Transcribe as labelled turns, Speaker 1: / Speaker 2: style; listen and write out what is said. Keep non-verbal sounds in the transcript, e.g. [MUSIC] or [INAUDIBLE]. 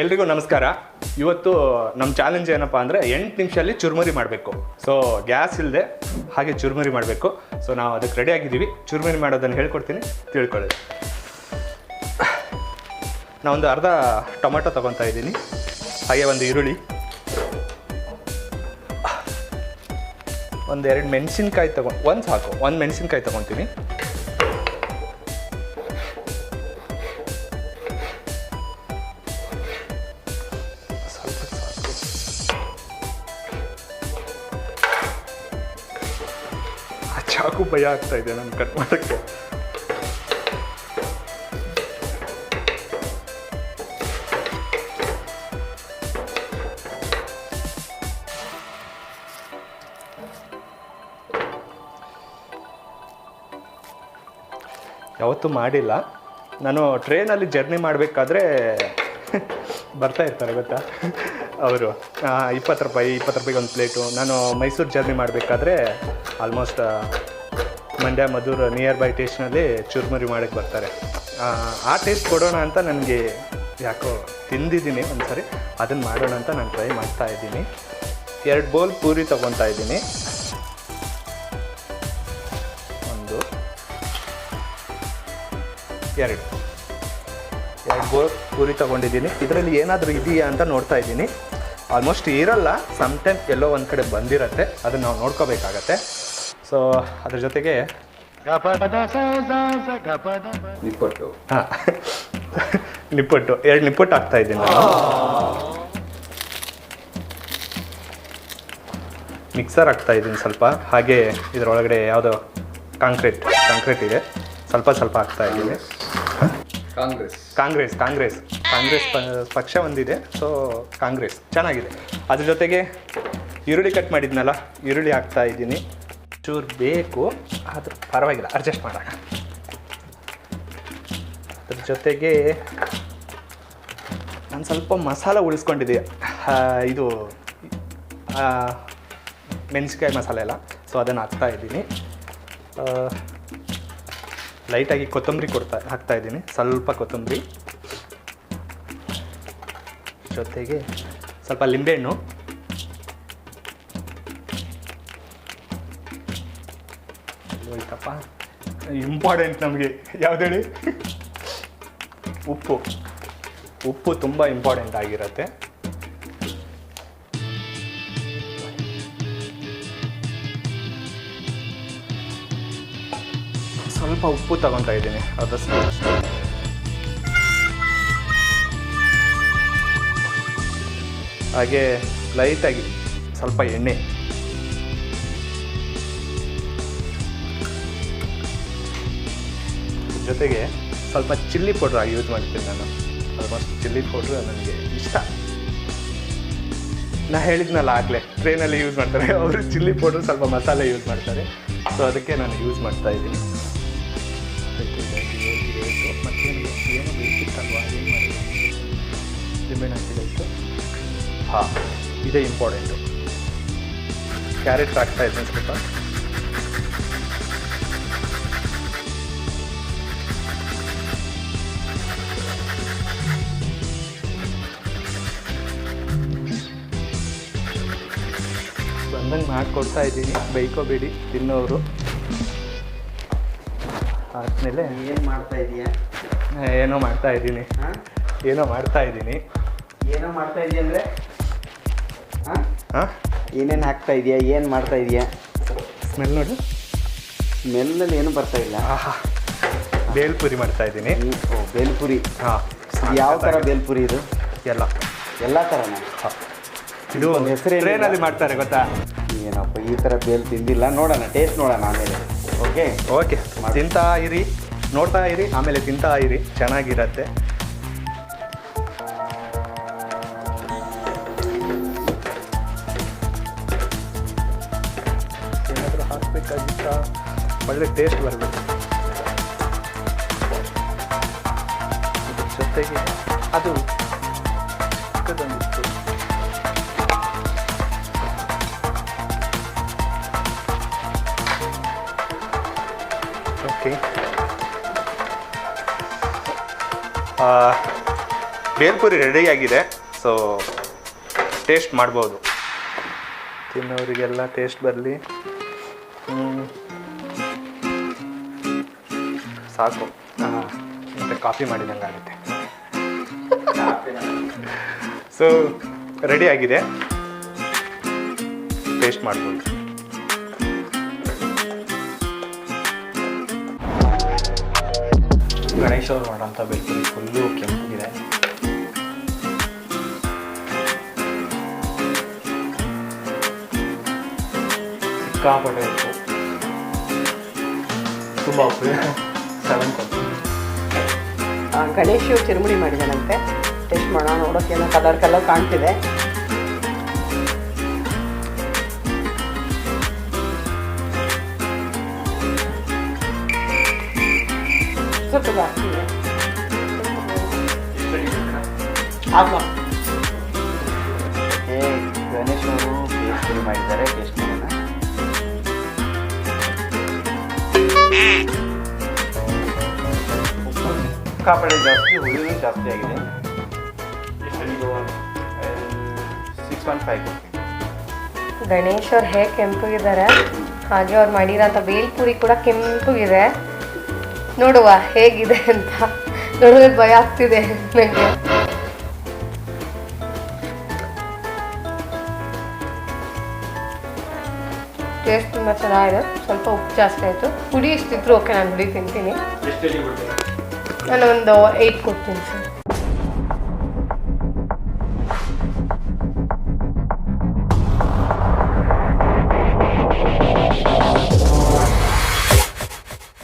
Speaker 1: ಎಲ್ರಿಗೂ ನಮಸ್ಕಾರ. ಇವತ್ತು ನಮ್ಮ ಚಾಲೆಂಜ್ ಏನಪ್ಪ ಅಂದರೆ ಎಂಟು ನಿಮಿಷದಲ್ಲಿ ಚುರುಮುರಿ ಮಾಡಬೇಕು. ಸೊ ಗ್ಯಾಸ್ ಇಲ್ಲದೆ ಹಾಗೆ ಚುರುಮುರಿ ಮಾಡಬೇಕು. ಸೊ ನಾವು ಅದಕ್ಕೆ ರೆಡಿ ಆಗಿದ್ದೀವಿ. ಚುರುಮುರಿ ಮಾಡೋದನ್ನು ಹೇಳ್ಕೊಡ್ತೀನಿ. ತಿಳ್ಕೊಳ್ಳಿ. ನಾವೊಂದು ಅರ್ಧ ಟೊಮೆಟೊ ತೊಗೊತಾ ಇದ್ದೀನಿ. ಹಾಗೆ ಒಂದು ಈರುಳ್ಳಿ. ಒಂದು ಎರಡು ಮೆಣಸಿನ್ಕಾಯಿ ತಗೊಂಡು ಒಂದು ಸಾಕು. ಒಂದು ಮೆಣಸಿನ್ಕಾಯಿ ತೊಗೊತೀನಿ. ಚಾಕು ಭಯ ಆಗ್ತಾ ಇದೆ ನಾನು ಕಟ್ ಮಾಡೋಕ್ಕೆ ಯಾವತ್ತೂ ಮಾಡಿಲ್ಲ. ನಾನು ಟ್ರೈನಲ್ಲಿ ಜರ್ನಿ ಮಾಡಬೇಕಾದ್ರೆ [LAUGHS] ಬರ್ತಾ ಇರ್ತಾರೆ, ಗೊತ್ತಾ? ಅವರು. ಇಪ್ಪತ್ತು ರೂಪಾಯಿ, ಇಪ್ಪತ್ತು ರೂಪಾಯಿಗೆ ಒಂದು ಪ್ಲೇಟು ನಾನು ಮೈಸೂರು ಜರ್ನಿ ಮಾಡಬೇಕಾದ್ರೆ almost Mandya Madhura near by ಟೇಸ್ಟ್ನಲ್ಲಿ ಚುರುಮುರಿ ಮಾಡೋಕ್ಕೆ ಬರ್ತಾರೆ. ಆ, ಟೇಸ್ಟ್ ಕೊಡೋಣ ಅಂತ ನನಗೆ ಯಾಕೋ ತಿಂದಿದ್ದೀನಿ ಒಂದು ಸರಿ ಅದನ್ನು ಮಾಡೋಣ ಅಂತ ನಾನು ಟ್ರೈ ಮಾಡ್ತಾ ಇದ್ದೀನಿ. ಎರಡು ಬೌಲ್ ಪೂರಿ ತೊಗೊತಾ ಇದ್ದೀನಿ. ಒಂದು ಎರಡು. ಎರಡು ಬೋಲ್ ಪೂರಿ ತೊಗೊಂಡಿದ್ದೀನಿ. ಇದರಲ್ಲಿ ಏನಾದರೂ ಇದೆಯಾ ಅಂತ ನೋಡ್ತಾ ಇದ್ದೀನಿ. ಆಲ್ಮೋಸ್ಟ್ ಇರಲ್ಲ ಸಮ್ಟೈಮ್ ಎಲ್ಲೋ ಒಂದು ಕಡೆ ಬಂದಿರತ್ತೆ. ಅದನ್ನು ನಾವು ನೋಡ್ಕೋಬೇಕಾಗತ್ತೆ. ಸೊ ಅದ್ರ ಜೊತೆಗೆ
Speaker 2: ನಿಪ್ಪಟ್ಟು.
Speaker 1: ಹಾಂ. [LAUGHS] ನಿಪ್ಪಟ್ಟು. ಎರಡು ನಿಪ್ಪಟ್ಟು ಹಾಕ್ತಾ ಇದ್ದೀನಿ ನಾನು. ಮಿಕ್ಸರ್ ಹಾಕ್ತಾ ಇದ್ದೀನಿ ಸ್ವಲ್ಪ. ಹಾಗೆ ಇದರೊಳಗಡೆ ಯಾವುದೋ ಕಾಂಕ್ರೀಟ್ ಕಾಂಕ್ರೀಟ್ ಇದೆ. ಸ್ವಲ್ಪ ಸ್ವಲ್ಪ ಹಾಕ್ತಾ ಇದ್ದೀನಿ.
Speaker 2: ಕಾಂಗ್ರೆಸ್.
Speaker 1: ಕಾಂಗ್ರೆಸ್ ಕಾಂಗ್ರೆಸ್. ಕಾಂಗ್ರೆಸ್ ಪಕ್ಷ ಒಂದಿದೆ. ಸೊ ಕಾಂಗ್ರೆಸ್. ಚೆನ್ನಾಗಿದೆ. ಅದ್ರ ಜೊತೆಗೆ ಈರುಳ್ಳಿ ಕಟ್ ಮಾಡಿದ್ನಲ್ಲ? ಈರುಳ್ಳಿ ಹಾಕ್ತಾ ಇದ್ದೀನಿ. ಚೂರು ಬೇಕು ಆದರೂ ಪರವಾಗಿಲ್ಲ ಅಡ್ಜಸ್ಟ್ ಮಾಡೋಣ. ಅದ್ರ ಜೊತೆಗೆ ನಾನು ಸ್ವಲ್ಪ ಮಸಾಲೆ ಉಳಿಸ್ಕೊಂಡಿದ್ದೆ. ಇದು ಆ, ಮೆಣಸಿನ್ಕಾಯಿ ಮಸಾಲೆ ಎಲ್ಲ. ಸೊ ಅದನ್ನು ಹಾಕ್ತಾ ಇದ್ದೀನಿ. ಲೈಟಾಗಿ ಕೊತ್ತಂಬರಿ ಕೊಡ್ತಾ ಹಾಕ್ತಾ ಇದ್ದೀನಿ ಸ್ವಲ್ಪ ಕೊತ್ತಂಬರಿ. ಜೊತೆಗೆ ಸ್ವಲ್ಪ ಲಿಂಬೆಹಣ್ಣು. ಹೋಯ್ತಪ್ಪ ಇಂಪಾರ್ಟೆಂಟ್ ನಮಗೆ. ಯಾವ್ದು ಹೇಳಿ? ಉಪ್ಪು. ಉಪ್ಪು ತುಂಬ ಇಂಪಾರ್ಟೆಂಟ್ ಆಗಿರುತ್ತೆ. ಸ್ವಲ್ಪ ಉಪ್ಪು ತಗೊತಾ ಇದ್ದೀನಿ. ಅದಷ್ಟು. ಹಾಗೆ ಲೈಟಾಗಿ ಸ್ವಲ್ಪ ಎಣ್ಣೆ. ಜೊತೆಗೆ ಸ್ವಲ್ಪ ಚಿಲ್ಲಿ ಪೌಡ್ರ್ ಆಗಿ ಯೂಸ್ ಮಾಡ್ತೀನಿ ನಾನು. ಆಲ್ಮೋಸ್ಟ್ ಚಿಲ್ಲಿ ಪೌಡ್ರ್ ನನಗೆ ಇಷ್ಟ. ನಾ ಹೇಳಿದ್ನಲ್ಲ ಆಗಲೇ ಟ್ರೈನಲ್ಲಿ ಯೂಸ್ ಮಾಡ್ತಾರೆ. ಅವರು ಚಿಲ್ಲಿ ಪೌಡ್ರ್ ಸ್ವಲ್ಪ ಮಸಾಲೆ ಯೂಸ್ ಮಾಡ್ತಾರೆ. ಸೊ ಅದಕ್ಕೆ ನಾನು ಯೂಸ್ ಮಾಡ್ತಾ ಇದ್ದೀನಿ. ಹಾಂ, ಇದೇ ಇಂಪಾರ್ಟೆಂಟು ಕ್ಯಾರೆಟ್ ಹಾಕ್ತಾ ಇದ್ದೀನಿ ಸ್ವಲ್ಪ. ಬಂದಂಗೆ ಮಾಡಿಕೊಡ್ತಾ ಇದ್ದೀನಿ. ಬೈಕೋಬೇಡಿ ತಿನ್ನೋರು ಆದಮೇಲೆ
Speaker 2: ಏನು ಮಾಡ್ತಾ ಇದೀಯಾ?
Speaker 1: ಏನೋ ಮಾಡ್ತಾ ಇದ್ದೀನಿ.
Speaker 2: ಹಾ?
Speaker 1: ಏನೋ ಮಾಡ್ತಾ ಇದ್ದೀನಿ.
Speaker 2: ಏನೋ ಮಾಡ್ತಾ ಇದೀಯ ಅಂದರೆ? ಹಾ?
Speaker 1: ಹಾಂ?
Speaker 2: ಏನೇನು ಹಾಕ್ತಾ ಇದೆಯಾ? ಏನು ಮಾಡ್ತಾ ಇದೆಯಾ?
Speaker 1: ಸ್ಮೆಲ್ ನೋಡಿ.
Speaker 2: ಸ್ಮೆಲ್ಲಲ್ಲಿ ಏನು ಬರ್ತಾ ಇಲ್ಲ.
Speaker 1: ಬೇಲ್ಪುರಿ ಮಾಡ್ತಾ ಇದ್ದೀನಿ.
Speaker 2: ಓ ಬೇಲ್ಪುರಿ.
Speaker 1: ಹಾಂ.
Speaker 2: ಯಾವ ಥರ ಬೇಲ್ಪುರಿ ಇದು?
Speaker 1: ಎಲ್ಲ.
Speaker 2: ಎಲ್ಲ ತರನ?
Speaker 1: ಹಾ. ಇದು
Speaker 2: ಹೆಸರು.
Speaker 1: ಟ್ರೈನಲ್ಲಿ ಮಾಡ್ತಾರೆ ಗೊತ್ತಾ?
Speaker 2: ಏನಪ್ಪ ಈ ಥರ ಬೇಲ್ ತಿಂದಿಲ್ಲ. ನೋಡೋಣ ಟೇಸ್ಟ್ ನೋಡೋಣ ಆಮೇಲೆ. ಓಕೆ
Speaker 1: ಓಕೆ ತಿಂತಾ ಇರಿ. ನೋಡ್ತಾ ಇರಿ ಆಮೇಲೆ ತಿಂತಾ ಇರಿ. ಚೆನ್ನಾಗಿರತ್ತೆ. ಏನಾದರೂ ಹಾಕ್ಬೇಕಾಗಿತ್ತ? ಒಳ್ಳೆ ಟೇಸ್ಟ್ ಬರಬೇಕು. ಜೊತೆಗೆ ಅದು ಓಕೆ ಬೇಲ್ಪುರಿ ರೆಡಿಯಾಗಿದೆ ಸೊ ಟೇಸ್ಟ್ ಮಾಡ್ಬೋದು. ತಿನ್ನೋರಿಗೆಲ್ಲ ಟೇಸ್ಟ್ ಬರಲಿ. ಸಾಕು. ಮತ್ತು ಕಾಫಿ ಮಾಡಿದಂಗೆ ಆಗುತ್ತೆ. ಸೊ ರೆಡಿ ಆಗಿದೆ. ಟೇಸ್ಟ್ ಮಾಡ್ಬೋದು.
Speaker 3: ಗಣೇಶ್ ಅವ್ರು ಮಾಡೋಂಥ ಬೆಳ್ಕುರಿ ಫುಲ್ಲು ಕೆಂಪಗಿದೆ. ಸಿಕ್ಕಾಪಟ್ಟೆ ಉಪ್ಪು ತುಂಬ ಉಪ್ಪು. ಸೆವೆನ್
Speaker 4: ಆ, ಗಣೇಶ್ ಚಿರುಮುಡಿ ಮಾಡಿದಾನಂತೆ ಟೇಸ್ಟ್ ಮಾಡೋಣ ನೋಡೋಕ್ಕೇನೋ ಕಲರ್ ಕಲರ್ ಕಾಣ್ತಿದೆ. ಸ್ವಲ್ಪ ಜಾಸ್ತಿ ಇದೆ ಆಗ
Speaker 2: ಏ ಗಣೇಶ್ ಅವರು ಬೇಲ್ಪುರಿ ಮಾಡಿದ್ದಾರೆ ಟೇಸ್ಟ್ ಮಾಡೋಣ ಸಿಕ್ಕಾಪಟ್ಟೆ ಜಾಸ್ತಿ ಹುಳಿನೂ ಜಾಸ್ತಿ ಆಗಿದೆ ಸಿಕ್ಸ್ ಪಾಯಿಂಟ್ ಫೈವ್
Speaker 5: ಗಣೇಶ್ ಅವ್ರು ಹೇಗೆ ಕೆಂಪಗಿದ್ದಾರೆ ಹಾಗೆ ಅವ್ರು ಮಾಡಿರೋಂಥ ಬೇಲ್ಪುರಿ ಕೂಡ ಕೆಂಪಗಿದೆ ನೋಡುವ ಹೇಗಿದೆ ಅಂತ. ನೋಡಿದ್ರೆ ಭಯ ಆಗ್ತಿದೆ ನನಗೆ ಟೇಸ್ಟ್ ತುಂಬ ಚೆನ್ನಾಗಿದೆ. ಸ್ವಲ್ಪ ಉಪ್ಪು ಜಾಸ್ತಿ ಆಯಿತು. ಹುಡಿ ಇಷ್ಟಿದ್ರು ಓಕೆ ನಾನು ಹುಡಿ ತಿಂತೀನಿ. ನಾನು ಒಂದು ಏಯ್ಟ್ ಕೊಡ್ತೀನಿ ಸರ್.